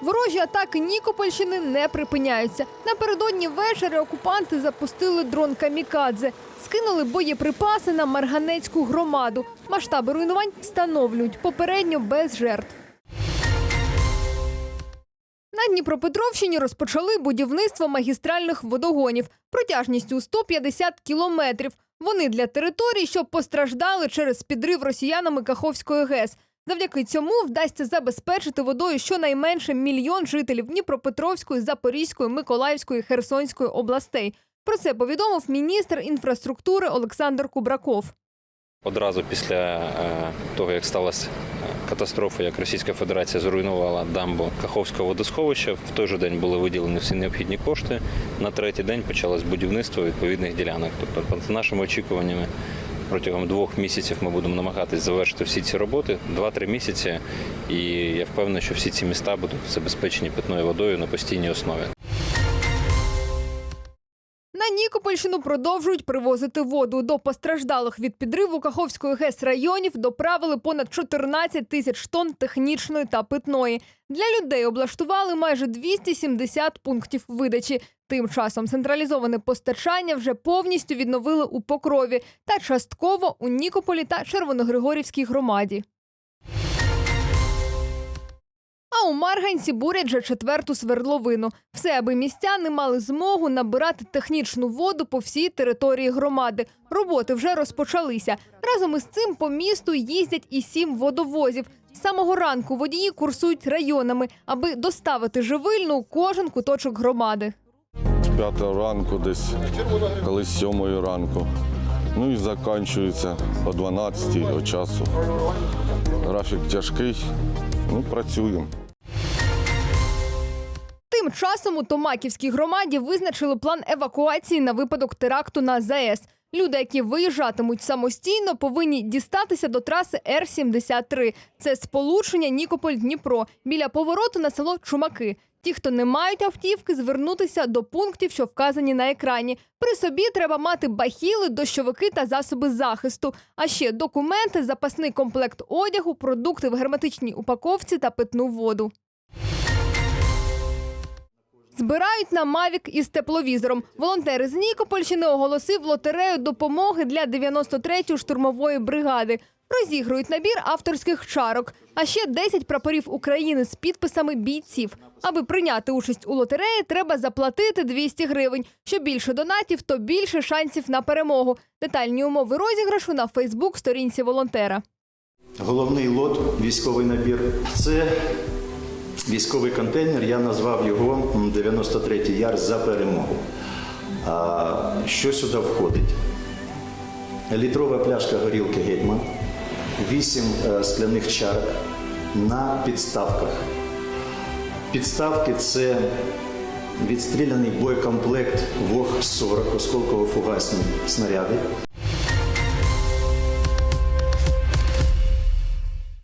ворожі атаки Нікопольщини не припиняються. Напередодні ввечері окупанти запустили дрон Камікадзе, скинули боєприпаси на Марганецьку громаду. Масштаби руйнувань встановлюють попередньо без жертв. На Дніпропетровщині розпочали будівництво магістральних водогонів протяжністю 150 кілометрів. Вони для територій, що постраждали через підрив росіянами Каховської ГЕС. Завдяки цьому вдасться забезпечити водою щонайменше мільйон жителів Дніпропетровської, Запорізької, Миколаївської, Херсонської областей. Про це повідомив міністр інфраструктури Олександр Кубраков. Одразу після е, того, як сталася е, катастрофа, як Російська Федерація зруйнувала дамбу Каховського водосховища, в той же день були виділені всі необхідні кошти. На третій день почалось будівництво відповідних ділянок. Тобто, за нашими очікуваннями, протягом двох місяців ми будемо намагатись завершити всі ці роботи, два-три місяці. І я впевнений, що всі ці міста будуть забезпечені питною водою на постійній основі. Нікопольщину продовжують привозити воду. До постраждалих від підриву Каховської ГЕС районів доправили понад 14 тисяч тонн технічної та питної. Для людей облаштували майже 270 пунктів видачі. Тим часом централізоване постачання вже повністю відновили у Покрові та частково у Нікополі та Червоногригорівській громаді. А у Марганці бурять вже четверту свердловину. Все, аби містяни мали змогу набирати технічну воду по всій території громади. Роботи вже розпочалися. Разом із цим по місту їздять і сім водовозів. З самого ранку водії курсують районами, аби доставити живильну кожен куточок громади. 5 ранку, десь коли 7 ранку. Ну і закінчується о 12 о часу. Графік тяжкий, ну працюємо. Тим часом у Томаківській громаді визначили план евакуації на випадок теракту на ЗАЕС. Люди, які виїжджатимуть самостійно, повинні дістатися до траси Р-73. Це сполучення Нікополь-Дніпро біля повороту на село Чумаки. Ті, хто не мають автівки, звернутися до пунктів, що вказані на екрані. При собі треба мати бахіли, дощовики та засоби захисту. А ще документи, запасний комплект одягу, продукти в герметичній упаковці та питну воду. Збирають на Мавік із тепловізором. Волонтери з Нікопольщини оголосив лотерею допомоги для 93-ї штурмової бригади. Розігрують набір авторських чарок, а ще 10 прапорів України з підписами бійців. Аби прийняти участь у лотереї, треба заплатити 200 гривень. Що більше донатів, то більше шансів на перемогу. Детальні умови розіграшу на Фейсбук-сторінці волонтера. Головний лот, військовий набір це військовий контейнер. Я назвав його 93-й яр за перемогу. А, що сюди входить? Літрова пляшка горілки гетьман, 8 е, скляних чарок на підставках. Підставки це відстріляний боєкомплект ВОГ-40, осколково-фугасні снаряди.